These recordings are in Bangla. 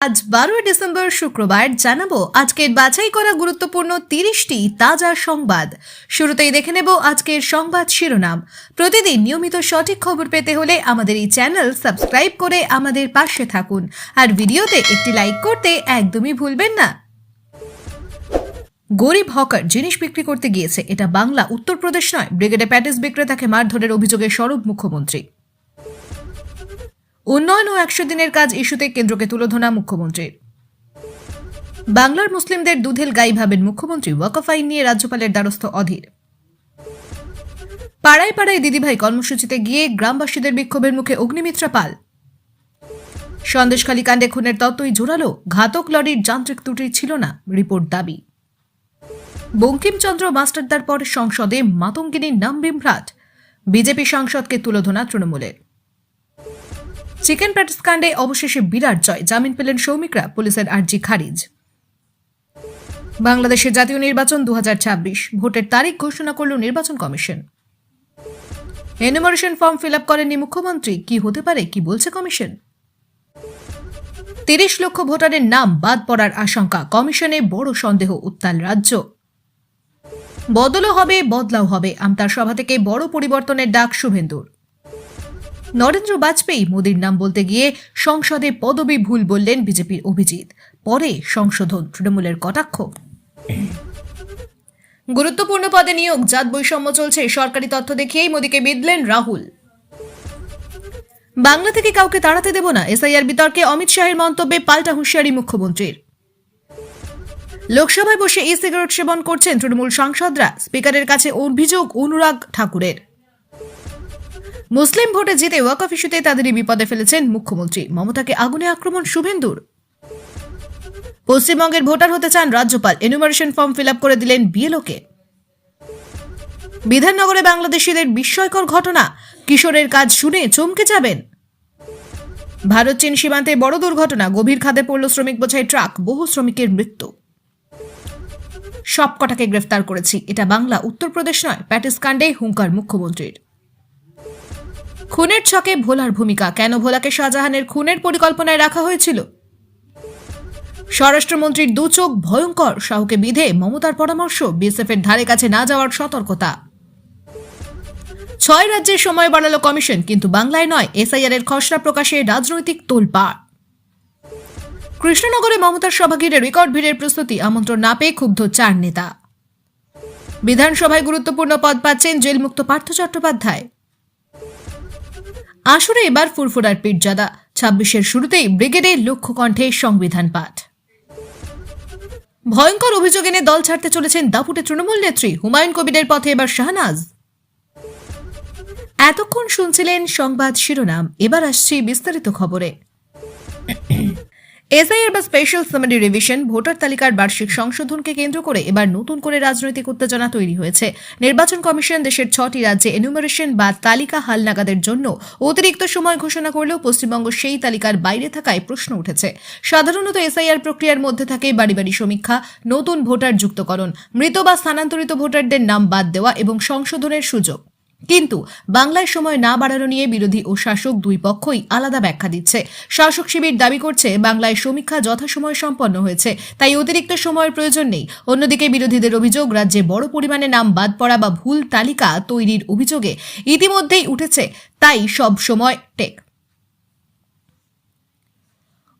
আজ বারোই ডিসেম্বর শুক্রবার জানাব আজকের বাছাই করা গুরুত্বপূর্ণ তিরিশটি তাজা সংবাদ। শুরুতেই দেখে নেব আজকের সংবাদ শিরোনাম। প্রতিদিন নিয়মিত সঠিক খবর পেতে হলে আমাদের এই চ্যানেল সাবস্ক্রাইব করে আমাদের পাশে থাকুন। আর ভিডিওতে একটি লাইক করতে একদমই ভুলবেন না। গরিব হকার জিনিস বিক্রি করতে গিয়েছে। এটা বাংলা, উত্তরপ্রদেশ নয়। ব্রিগেডে প্যাটিস বিক্রেতাকে মারধরের অভিযোগে সরব মুখ্যমন্ত্রী। উন্নয়ন ও একশো দিনের কাজ ইস্যুতে কেন্দ্রকে তুলোধনা মুখ্যমন্ত্রীর। বাংলার মুসলিমদের দুধেল গাই ভাবেন মুখ্যমন্ত্রী ওয়াকফ আইন নিয়ে রাজ্যপালের দ্বারস্থ অধীর। পাড়ায় পাড়ায় দিদিভাই কর্মসূচিতে গিয়ে গ্রামবাসীদের বিক্ষোভের মুখে অগ্নিমিত্রা পাল। সন্দেশখালী কাণ্ডে খুনের তত্ত্বই জোরালো, ঘাতক লরির যান্ত্রিক ত্রুটি ছিল না, রিপোর্ট দাবি। বঙ্কিমচন্দ্র মাস্টারদার পর সংসদে মাতঙ্গিনী নাম বিভ্রাট বিজেপি সাংসদকে তুলোধনা তৃণমূলের। চিকেন প্যাটিস কাণ্ডে অবশেষে বিরাট জয়। জামিন পেলেন সৌমিকরা, পুলিশের আর্জি খারিজ। বাংলাদেশের জাতীয় নির্বাচন দুহাজার ছাব্বিশ। ভোটের তারিখ ঘোষণা করল নির্বাচন commission. Enumeration form fill up করেননি মুখ্যমন্ত্রী। কি হতে পারে, কি বলছে কমিশন? তিরিশ লক্ষ ভোটারের নাম বাদ পড়ার আশঙ্কা। কমিশনে বড় সন্দেহ, উত্তাল রাজ্য। বদলও হবে, বদলাও হবে। আমতার সভা থেকে বড় পরিবর্তনের ডাক শুভেন্দুর। নরেন্দ্র বাজপেয়ী মোদীর নাম বলতে গিয়ে সংসদে পদবি ভুল বললেন বিজেপির অভিজিৎ। পরে সংশোধন তৃণমূলের কটাক্ষ। গুরুত্বপূর্ণ পদে নিয়োগ, জাত বৈষম্য চলছে, সরকারি তথ্য দেখিয়েই মোদীকে বিদলেন রাহুল। বাংলা থেকে কাউকে তাড়াতে দেব না, এসআইআর বিতর্কে অমিত শাহের মন্তব্যে পাল্টা হুঁশিয়ারি মুখ্যমন্ত্রীর। লোকসভায় বসে ই সিগারেট সেবন করছেন তৃণমূল সাংসদরা, স্পিকারের কাছে অভিযোগ, অনুরাগ ঠাকুরের। মুসলিম ভোটে জিতে ওয়াকফ ইস্যুতে তাদেরই বিপদে ফেলেছেন মুখ্যমন্ত্রী। মমতাকে আগুনে আক্রমণ, শুভেন্দুর। পশ্চিমবঙ্গের ভোটার হতে চান রাজ্যপাল। এনুমারেশন ফর্ম ফিল করে দিলেন বিএলওকে। বিধাননগরে বাংলাদেশিদের বিস্ময়কর ঘটনা। কিশোরের কাজ শুনে চমকে যাবেন। ভারত চীন সীমান্তে বড় দুর্ঘটনা। গভীর খাদে পড়ল শ্রমিক বোঝাই ট্রাক। বহু শ্রমিকের মৃত্যু। সবকটাকে গ্রেফতার করেছি। এটা বাংলা, উত্তরপ্রদেশ নয়। প্যাটিস কাণ্ডে হুঙ্কার মুখ্যমন্ত্রীর। খুনের ছকে ভোলার ভূমিকা। কেন ভোলাকে শাহজাহানের খুনের পরিকল্পনায় রাখা হয়েছিল? স্বরাষ্ট্রমন্ত্রীর দু চোখ ভয়ঙ্কর। শাহকে বিধে মমতার পরামর্শ। বিএসএফ এর ধারে কাছে না যাওয়ার সতর্কতা। ছয় রাজ্যের সময় বাড়ালো কমিশন, কিন্তু বাংলায় নয়। এসআইআর এর খসড়া প্রকাশে রাজনৈতিক তোলপাড়। কৃষ্ণনগরে মমতার সভা ঘিরে রেকর্ড ভিড়ের প্রস্তুতি। আমন্ত্রণ না পেয়ে ক্ষুব্ধ চার নেতা। বিধানসভায় গুরুত্বপূর্ণ পদ পাচ্ছেন জেলমুক্ত পার্থ চট্টোপাধ্যায়। আসরে এবার ফুরফুরার পীরজাদা। ছাব্বিশের শুরুতেই ব্রিগেডের লক্ষ্য কণ্ঠে সংবিধান পাঠ। ভয়ঙ্কর অভিযোগ এনে দল ছাড়তে চলেছেন দাপুটে তৃণমূল নেত্রী হুমায়ুন কবিরের পথে এবার শাহনাজ। এতক্ষণ শুনছিলেন সংবাদ শিরোনাম, এবার আসছি বিস্তারিত খবরে। এসআইআর বা স্পেশাল সামারি রিভিশন ভোটার তালিকার বার্ষিক সংশোধনকে কেন্দ্র করে এবার নতুন করে রাজনৈতিক উত্তেজনা তৈরি হয়েছে। নির্বাচন কমিশন দেশের ছটি রাজ্যে এনুমারেশন বা তালিকা হালনাগাদের জন্য অতিরিক্ত সময় ঘোষণা করলেও পশ্চিমবঙ্গ সেই তালিকার বাইরে থাকায় প্রশ্ন উঠেছে। সাধারণত এসআইআর প্রক্রিয়ার মধ্যে থাকে বাড়ি বাড়ি সমীক্ষা, নতুন ভোটার যুক্তকরণ, মৃত বা স্থানান্তরিত ভোটারদের নাম বাদ দেওয়া এবং সংশোধনের সুযোগ। কিন্তু বাংলায় সময় না বাড়ানো নিয়ে বিরোধী ও শাসক দুই পক্ষই আলাদা ব্যাখ্যা দিচ্ছে। শাসক শিবির দাবি করছে, বাংলায় সমীক্ষা যথাসময়ে সম্পন্ন হয়েছে, তাই অতিরিক্ত সময়ের প্রয়োজন নেই। অন্যদিকে বিরোধীদের অভিযোগ, রাজ্যে বড় পরিমাণে নাম বাদ পড়া বা ভুল তালিকা তৈরির অভিযোগে ইতিমধ্যেই উঠেছে, তাই সব সময় টেক।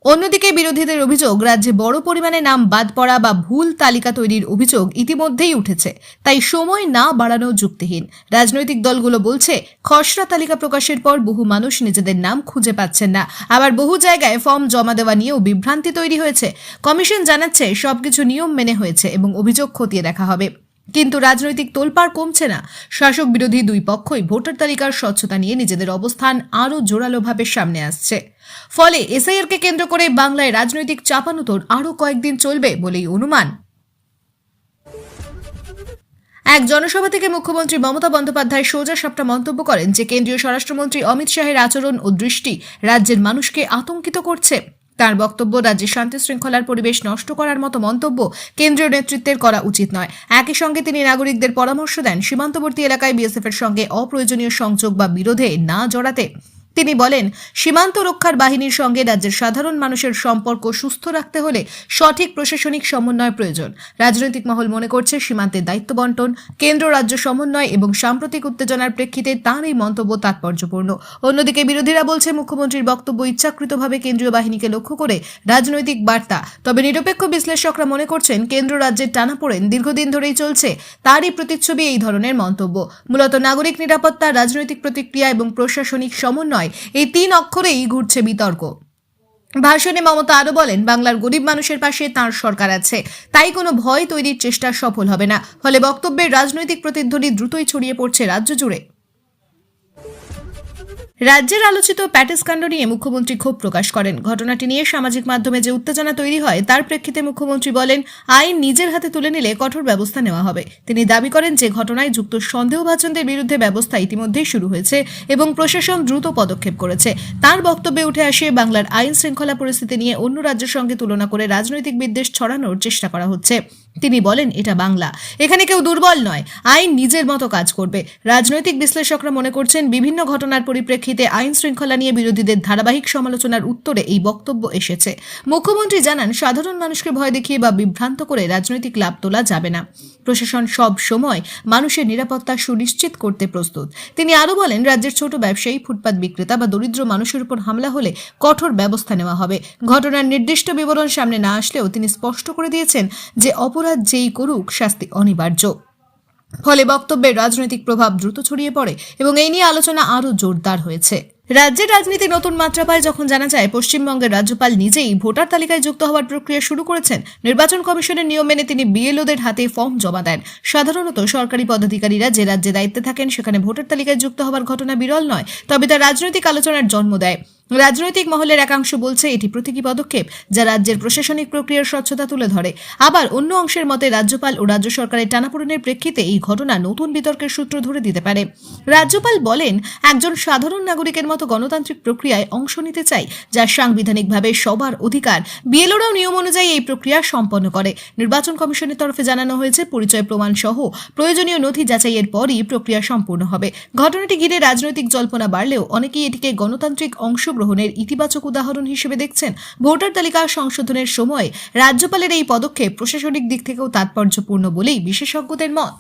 অন্যদিকে বিরোধীদের অভিযোগ, রাজ্যে বড় পরিমাণে নাম বাদ পড়া বা ভুল তালিকা তৈরির অভিযোগ ইতিমধ্যেই উঠেছে। তাই সময় না বাড়ানো যুক্তিহীন। রাজনৈতিক দলগুলো বলছে, খসড়া তালিকা প্রকাশের পর বহু মানুষ নিজেদের নাম খুঁজে পাচ্ছেন না। আবার বহু জায়গায় ফর্ম জমা দেওয়া নিয়েও বিভ্রান্তি তৈরি হয়েছে। কমিশন জানাচ্ছে, সবকিছু নিয়ম মেনে হয়েছে এবং অভিযোগ খতিয়ে দেখা হবে। কিন্তু রাজনৈতিক তোলপাড় কমছে না। শাসক বিরোধী দুই পক্ষই ভোটার তালিকার স্বচ্ছতা নিয়ে নিজেদের অবস্থান আরও জোরালোভাবে সামনে আসছে। ফলে এসআইআরকে কেন্দ্র করে বাংলায় রাজনৈতিক চাপানুতোর আরও কয়েকদিন চলবে বলেই অনুমান। এক জনসভা থেকে মুখ্যমন্ত্রী মমতা বন্দ্যোপাধ্যায় সোজা সাপটা মন্তব্য করেন যে কেন্দ্রীয় স্বরাষ্ট্রমন্ত্রী অমিত শাহের আচরণ ও দৃষ্টি রাজ্যের মানুষকে আতঙ্কিত করছে। তার বক্তব্য, রাজ্যে শান্তি শৃঙ্খলার পরিবেশ নষ্ট করার মতো মন্তব্য কেন্দ্রীয় নেতৃত্বের করা উচিত নয়। একই সঙ্গে তিনি নাগরিকদের পরামর্শ দেন, সীমান্তবর্তী এলাকায় বিএসএফ এর সঙ্গে অপ্রয়োজনীয় সংযোগ বা বিরোধে না জড়াতে। তিনি বলেন, সীমান্ত রক্ষার বাহিনীর সঙ্গে রাজ্যের সাধারণ মানুষের সম্পর্ক সুস্থ রাখতে হলে সঠিক প্রশাসনিক সমন্বয় প্রয়োজন। রাজনৈতিক মহল মনে করছে, সীমান্তের দায়িত্ব বন্টন, কেন্দ্র রাজ্য সমন্বয় এবং সাম্প্রতিক উত্তেজনার প্রেক্ষিতে তাঁর এই মন্তব্য তাৎপর্যপূর্ণ। অন্যদিকে বিরোধীরা বলছে, মুখ্যমন্ত্রীর বক্তব্য ইচ্ছাকৃতভাবে কেন্দ্রীয় বাহিনীকে লক্ষ্য করে রাজনৈতিক বার্তা। তবে নিরপেক্ষ বিশ্লেষকরা মনে করছেন, কেন্দ্র রাজ্যের টানাপোড়েন দীর্ঘদিন ধরেই চলছে তারই প্রতিচ্ছবি এই ধরনের মন্তব্য। মূলত নাগরিক নিরাপত্তা, রাজনৈতিক প্রতিক্রিয়া এবং প্রশাসনিক সমন্বয় এই তিন অক্ষরেই ঘুরছে বিতর্ক। ভাষণে মমতা আরও বলেন, বাংলার গরিব মানুষের পাশে তাঁর সরকার আছে। তাই কোনো ভয় তৈরির চেষ্টা সফল হবে না। ফলে বক্তব্যের রাজনৈতিক প্রতিধ্বনি দ্রুতই ছড়িয়ে পড়ছে রাজ্য জুড়ে। রাজ্যের আলোচিত প্যাটেস কাণ্ড নিয়ে মুখ্যমন্ত্রী ক্ষোভ প্রকাশ করেন। ঘটনাটি নিয়ে সামাজিক মাধ্যমে যে উত্তেজনা তৈরি হয়, তার প্রেক্ষিতে মুখ্যমন্ত্রী বলেন, আইন নিজের হাতে তুলে নিলে কঠোর ব্যবস্থা নেওয়া হবে। তিনি দাবি করেন যে ঘটনায় যুক্ত সন্দেহভাজনদের বিরুদ্ধে ব্যবস্থা ইতিমধ্যেই শুরু হয়েছে এবং প্রশাসন দ্রুত পদক্ষেপ করেছে। তার বক্তব্যে উঠে আসে, বাংলার আইন শৃঙ্খলা পরিস্থিতি নিয়ে অন্য রাজ্যের সঙ্গে তুলনা করে রাজনৈতিক বিদ্বেষ ছড়ানোর চেষ্টা করা হচ্ছে। তিনি বলেন, এটা বাংলা। এখানে কেউ দুর্বল নয়। আইন নিজের মতো কাজ করবে। রাজনৈতিক বিশ্লেষকরা মনে করছেন, বিভিন্ন ঘটনার পরিপ্রেক্ষিতে আইন শৃঙ্খলা নিয়ে বিরোধীদের ধারাবাহিক সমালোচনার উত্তরে এই বক্তব্য এসেছে। মুখ্যমন্ত্রী জানান, সাধারণ মানুষকে ভয় দেখিয়ে বা বিভ্রান্ত করে রাজনৈতিক লাভ তোলা যাবে না। প্রশাসন সব সময় মানুষের নিরাপত্তা সুনিশ্চিত করতে প্রস্তুত। তিনি আরও বলেন, রাজ্যের ছোট ব্যবসায়ী, ফুটপাত বিক্রেতা বা দরিদ্র মানুষের উপর হামলা হলে কঠোর ব্যবস্থা নেওয়া হবে। ঘটনার নির্দিষ্ট বিবরণ সামনে না আসলেও তিনি স্পষ্ট করে দিয়েছেন যে অপরাধ যেই করুক, শাস্তি অনিবার্য। ফলে বক্তব্যের রাজনৈতিক প্রভাব দ্রুত ছড়িয়ে পড়ে এবং এই নিয়ে আলোচনা আরও জোরদার হয়েছে। রাজ্যের রাজনীতি নতুন মাত্রা পায় যখন জানা যায়, পশ্চিমবঙ্গের রাজ্যপাল নিজেই ভোটার তালিকায় যুক্ত হওয়ার প্রক্রিয়া শুরু করেছেন। নির্বাচন কমিশনের নিয়ম মেনে তিনি বিএলওদের হাতে ফর্ম জমা দেন। সাধারণত সরকারি পদাধিকারীরা যে রাজ্যে দায়িত্বে থাকেন, সেখানে ভোটার তালিকায় যুক্ত হওয়ার ঘটনা বিরল নয়, তবে তা রাজনৈতিক আলোচনার জন্ম দেয়। রাজনৈতিক মহলের একাংশ বলছে এটি প্রতীকী পদক্ষেপ, যা রাজ্যের প্রশাসনিক প্রক্রিয়ার স্বচ্ছতা তুলে ধরে। আবার অন্য অংশের মতে, রাজ্যপাল ও রাজ্য সরকারের টানাপোড়েনের প্রেক্ষিতে এই ঘটনা নতুন বিতর্কের সূত্র ধরে দিতে পারে। রাজ্যপাল বলেন, একজন সাধারণ নাগরিকের মতো গণতান্ত্রিক প্রক্রিয়ায় অংশ নিতে চাই, যা সাংবিধানিকভাবে সবার অধিকার। বিএলওরাও নিয়ম অনুযায়ী এই প্রক্রিয়া সম্পন্ন করে। নির্বাচন কমিশনের তরফে জানানো হয়েছে, পরিচয় প্রমাণ সহ প্রয়োজনীয় নথি যাচাইয়ের পরই প্রক্রিয়া সম্পূর্ণ হবে। ঘটনাটি ঘিরে রাজনৈতিক জল্পনা বাড়লেও অনেকেই এটিকে গণতান্ত্রিক অংশগ্রহণের ইতিবাচক উদাহরণ হিসেবে দেখছেন ভোটার তালিকা সংশোধনের সময় রাজ্যপালের এই পদক্ষেপ প্রশাসনিক দিক থেকেও তাৎপর্যপূর্ণ বলেই বিশেষজ্ঞদের মত।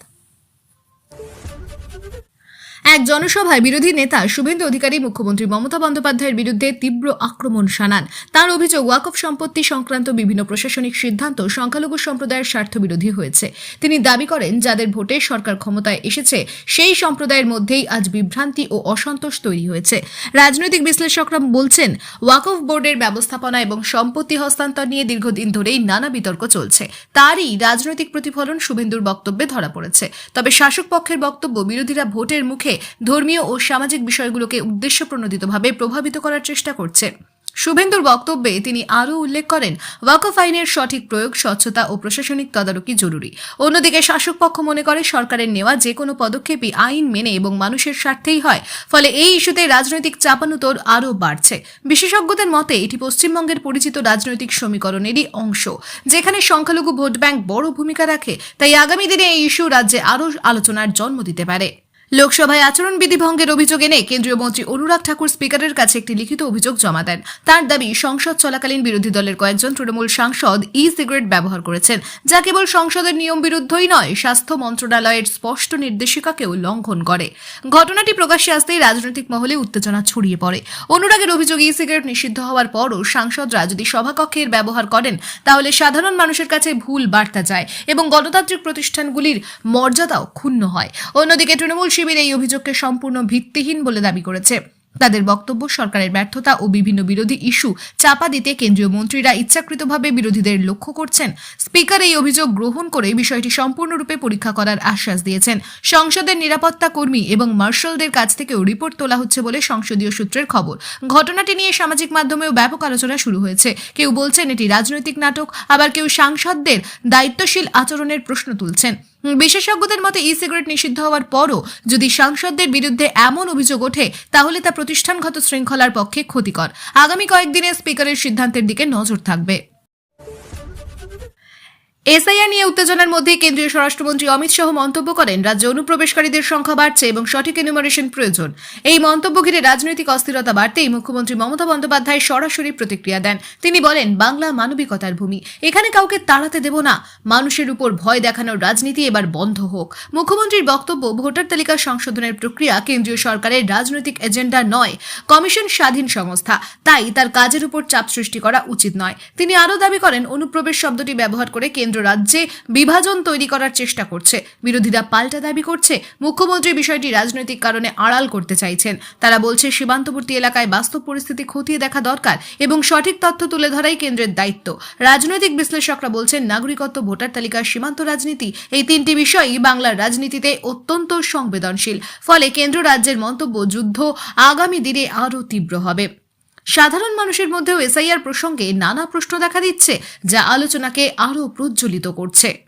এক জনসভায় বিরোধী নেতা শুভেন্দু অধিকারী, মুখ্যমন্ত্রী মমতা বন্দ্যোপাধ্যায়ের বিরুদ্ধে তীব্র আক্রমণ শানান। তার অভিযোগ, ওয়াকফ সম্পত্তি সংক্রান্ত বিভিন্ন প্রশাসনিক সিদ্ধান্ত সংখ্যালঘু সম্প্রদায়ের স্বার্থ বিরোধী হয়েছে। তিনি দাবি করেন, যাদের ভোটে সরকার ক্ষমতায় এসেছে, সেই সম্প্রদায়ের মধ্যেই আজ বিভ্রান্তি ও অসন্তোষ তৈরি হয়েছে। রাজনৈতিক বিশ্লেষকরা বলছেন, ওয়াকফ বোর্ডের ব্যবস্থাপনা এবং সম্পত্তি হস্তান্তর নিয়ে দীর্ঘদিন ধরেই নানা বিতর্ক চলছে। তারই রাজনৈতিক প্রতিফলন শুভেন্দুর বক্তব্যে ধরা পড়েছে। তবে শাসক পক্ষের বক্তব্য, বিরোধীরা ভোটের মুখে ধর্মীয় ও সামাজিক বিষয়গুলোকে উদ্দেশ্য প্রণোদিতভাবে প্রভাবিত করার চেষ্টা করছে। শুভেন্দুর বক্তব্যে তিনি আরও উল্লেখ করেন, ওয়াকফ আইনের সঠিক প্রয়োগ, স্বচ্ছতা ও প্রশাসনিক তদারকি জরুরি। অন্যদিকে শাসক পক্ষ মনে করে, সরকারের নেওয়া যে কোনো পদক্ষেপই আইন মেনে এবং মানুষের স্বার্থেই হয়। ফলে এই ইস্যুতে রাজনৈতিক চাপানুতর আরও বাড়ছে। বিশেষজ্ঞদের মতে, এটি পশ্চিমবঙ্গের পরিচিত রাজনৈতিক সমীকরণেরই অংশ, যেখানে সংখ্যালঘু ভোট ব্যাংক বড় ভূমিকা রাখে। তাই আগামী দিনে এই ইস্যু রাজ্যে আরও আলোচনার জন্ম দিতে পারে। লোকসভায় আচরণবিধি ভঙ্গের অভিযোগ এনে কেন্দ্রীয় মন্ত্রী অনুরাগ ঠাকুর স্পিকারের কাছে একটি লিখিত অভিযোগ জমা দেন। তার দাবি, সংসদ চলাকালীন বিরোধী দলের কয়েকজন তৃণমূল সাংসদ ই সিগারেট ব্যবহার করেছেন। যা কেবল সংসদের নিয়ম বিরুদ্ধই নয়, স্বাস্থ্য মন্ত্রণালয়ের স্পষ্ট নির্দেশিকাকেও লঙ্ঘন করে। ঘটনাটি প্রকাশ্যে আসতেই রাজনৈতিক মহলে উত্তেজনা ছড়িয়ে পড়ে। অনুরাগের অভিযোগ ই সিগারেট নিষিদ্ধ হওয়ার পরও সাংসদরা যদি সভাকক্ষের ব্যবহার করেন, তাহলে সাধারণ মানুষের কাছে ভুল বার্তা যায় এবং গণতান্ত্রিক প্রতিষ্ঠানগুলির মর্যাদাও ক্ষুণ্ণ হয়। অন্যদিকে তৃণমূল শিবির এই অভিযোগকে সম্পূর্ণ ভিত্তিহীন বলে দাবি করেছে। তাদের বক্তব্য, সরকারের ব্যর্থতা ও বিভিন্ন বিরোধী ইস্যু চাপা দিতে কেন্দ্রীয় মন্ত্রীরা ইচ্ছাকৃতভাবে বিরোধীদের লক্ষ্য করছেন। স্পিকার এই অভিযোগ গ্রহণ করে বিষয়টি সম্পূর্ণরূপে পরীক্ষা করার আশ্বাস দিয়েছেন। সংসদের নিরাপত্তা কর্মী এবং মার্শালদের কাছ থেকেও রিপোর্ট তোলা হচ্ছে বলে সংসদীয় সূত্রের খবর। ঘটনাটি নিয়ে সামাজিক মাধ্যমেও ব্যাপক আলোচনা শুরু হয়েছে। কেউ বলছেন এটি রাজনৈতিক নাটক, আবার কেউ সাংসদদের দায়িত্বশীল আচরণের প্রশ্ন তুলছেন। বিশেষজ্ঞদের মতে ই সিগারেট নিষিদ্ধ হওয়ার পরও যদি সাংসদদের বিরুদ্ধে এমন অভিযোগ ওঠে, তাহলে তা প্রতিষ্ঠানগত শৃঙ্খলার পক্ষে ক্ষতিকর। আগামী কয়েকদিনে স্পিকারের সিদ্ধান্তের দিকে নজর থাকবে। এসআইআর নিয়ে উত্তেজনার মধ্যে কেন্দ্রীয় স্বরাষ্ট্রমন্ত্রী অমিত শাহ মন্তব্য করেন, রাজ্যে অনুপ্রবেশকারীদের সংখ্যা বাড়ছে এবং সঠিক এনুমারেশন প্রয়োজন। এই মন্তব্য ঘিরে রাজনৈতিক অস্থিরতা বাড়তেই মুখ্যমন্ত্রী মমতা বন্দ্যোপাধ্যায় সরাসরি প্রতিক্রিয়া দেন। তিনি বলেন, বাংলা মানবিকতার ভূমি। এখানে কাউকে তাড়াতে দেব না। মানুষের উপর ভয় দেখানোর রাজনীতি এবার বন্ধ হোক। মুখ্যমন্ত্রীর বক্তব্য, ভোটার তালিকা সংশোধনের প্রক্রিয়া কেন্দ্রীয় সরকারের রাজনৈতিক এজেন্ডা নয়, কমিশন স্বাধীন সংস্থা। তাই তার কাজের উপর চাপ সৃষ্টি করা উচিত নয়। তিনি আরও দাবি করেন, অনুপ্রবেশ শব্দটি ব্যবহার করে কেন্দ্র রাজ্যে বিভাজন তৈরি করার চেষ্টা করছে। বিরোধীরা পাল্টা দাবি করছে। মুখ্যমন্ত্রী বিষয়টি রাজনৈতিক কারণে আড়াল করতে চাইছেন। তারা বলছে, সীমান্তবর্তী এলাকায় বাস্তব পরিস্থিতি খতিয়ে দেখা দরকার এবং সঠিক তথ্য তুলে ধরাই কেন্দ্রের দায়িত্ব। রাজনৈতিক বিশ্লেষকরা বলছেন, নাগরিকত্ব ভোটার তালিকার সীমান্ত রাজনীতি এই তিনটি বিষয়ই বাংলার রাজনীতিতে অত্যন্ত সংবেদনশীল। ফলে কেন্দ্র রাজ্যের মন্তব্য যুদ্ধ আগামী দিনে আরও তীব্র হবে। সাধারণ মানুষের মধ্যেও এসআইআর প্রসঙ্গে নানা প্রশ্ন দেখা দিচ্ছে যা আলোচনাকে আরও প্রজ্বলিত করছে।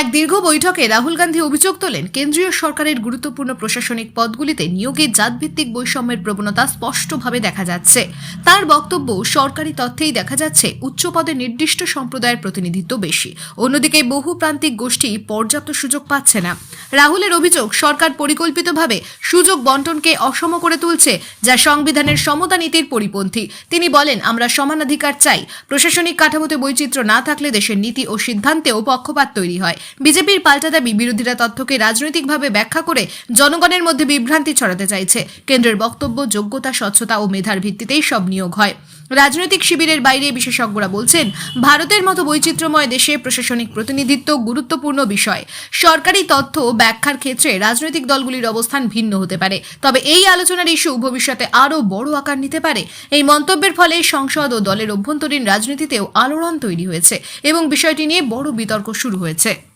এক দীর্ঘ বৈঠকে রাহুল গান্ধী অভিযোগ তোলেন, কেন্দ্রীয় সরকারের গুরুত্বপূর্ণ প্রশাসনিক পদগুলিতে নিয়োগে জাতভিত্তিক বৈষম্যের প্রবণতা স্পষ্টভাবে দেখা যাচ্ছে। তার বক্তব্য, সরকারি তথ্যেই দেখা যাচ্ছে উচ্চ পদে নির্দিষ্ট সম্প্রদায়ের প্রতিনিধিত্ব বেশি। অন্যদিকে বহু প্রান্তিক গোষ্ঠী পর্যাপ্ত সুযোগ পাচ্ছে না। রাহুলের অভিযোগ, সরকার পরিকল্পিতভাবে সুযোগ বন্টনকে অসম করে তুলছে, যা সংবিধানের সমতা নীতির পরিপন্থী। তিনি বলেন, আমরা সমানাধিকার চাই। প্রশাসনিক কাঠামোতে বৈচিত্র্য না থাকলে দেশের নীতি ও সিদ্ধান্তেও পক্ষপাত তৈরি হয়। বিজেপির পাল্টা দাবি, বিরোধীরা তথ্যকে রাজনৈতিকভাবে ব্যাখ্যা করে জনগণের মধ্যে বিভ্রান্তি ছড়াতে চাইছে। কেন্দ্রের বক্তব্য, যোগ্যতা, স্বচ্ছতা ও মেধার ভিত্তিতেই সব নিয়োগ হয়। রাজনৈতিক শিবিরের বাইরে বিশেষজ্ঞরা বলছেন, ভারতের মতো বৈচিত্র্যময় দেশে প্রশাসনিক প্রতিনিধিত্ব গুরুত্বপূর্ণ বিষয়। সরকারি তথ্য ব্যাখ্যার ক্ষেত্রে রাজনৈতিক দলগুলির অবস্থান ভিন্ন হতে পারে। তবে এই আলোচনার ইস্যু ভবিষ্যতে আরও বড় আকার নিতে পারে। এই মন্তব্যের ফলে সংসদ ও দলের অভ্যন্তরীণ রাজনীতিতেও আলোড়ন তৈরি হয়েছে এবং বিষয়টি নিয়ে বড় বিতর্ক শুরু হয়েছে।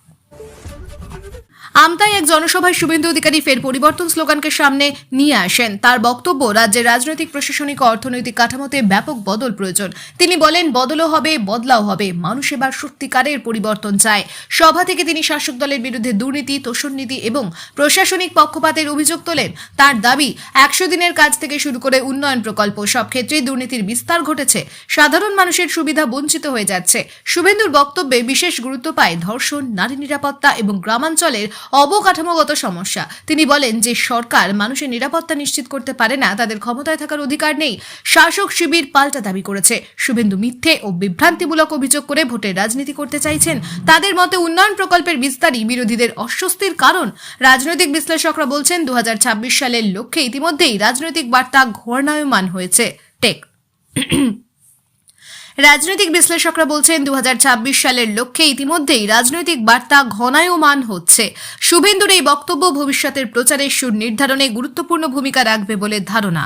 আমতায় এক জনসভায় শুভেন্দু অধিকারী ফের পরিবর্তন স্লোগানকে সামনে নিয়ে আসেন। তার বক্তব্য, রাজ্যের রাজনৈতিক, প্রশাসনিক, অর্থনৈতিক কাঠামোতে ব্যাপক বদল প্রয়োজন। তিনি বলেন, বদলও হবে, বদলাও হবে। মানুষ এবার সত্যিকারের পরিবর্তন চায়। সভা থেকে তিনি শাসক দলের বিরুদ্ধে দুর্নীতি তোষণনীতি এবং প্রশাসনিক পক্ষপাতের অভিযোগ তোলেন। তার দাবি, একশো দিনের কাজ থেকে শুরু করে উন্নয়ন প্রকল্প, সব ক্ষেত্রেই দুর্নীতির বিস্তার ঘটেছে। সাধারণ মানুষের সুবিধা বঞ্চিত হয়ে যাচ্ছে। শুভেন্দুর বক্তব্যে বিশেষ গুরুত্ব পায় ধর্ষণ, নারী নিরাপত্তা এবং গ্রামাঞ্চলের অবকাঠামোগত সমস্যা। তিনি বলেন যে সরকার মানুষের নিরাপত্তা নিশ্চিত করতে পারে না, তাদের ক্ষমতায় থাকার অধিকার নেই। শাসক শিবির পাল্টা দাবি করেছে। শুভেন্দু মিথ্যে ও বিভ্রান্তিমূলক অভিযোগ করে ভোটের রাজনীতি করতে চাইছেন। তাদের মতে উন্নয়ন প্রকল্পের বিস্তারই বিরোধীদের অস্বস্তির কারণ। রাজনৈতিক বিশ্লেষকরা বলছেন দু হাজার ছাব্বিশ সালের লক্ষ্যে ইতিমধ্যেই রাজনৈতিক বার্তা ঘূর্ণায়মান হয়েছে। টেক রাজনৈতিক বিশ্লেষকরা বলছেন দু হাজার ছাব্বিশ সালের লক্ষ্যে ইতিমধ্যেই রাজনৈতিক বার্তা ঘনায়মান হচ্ছে। শুভেন্দুর এই বক্তব্য ভবিষ্যতের প্রচারের সুর নির্ধারণে গুরুত্বপূর্ণ ভূমিকা রাখবে বলে ধারণা।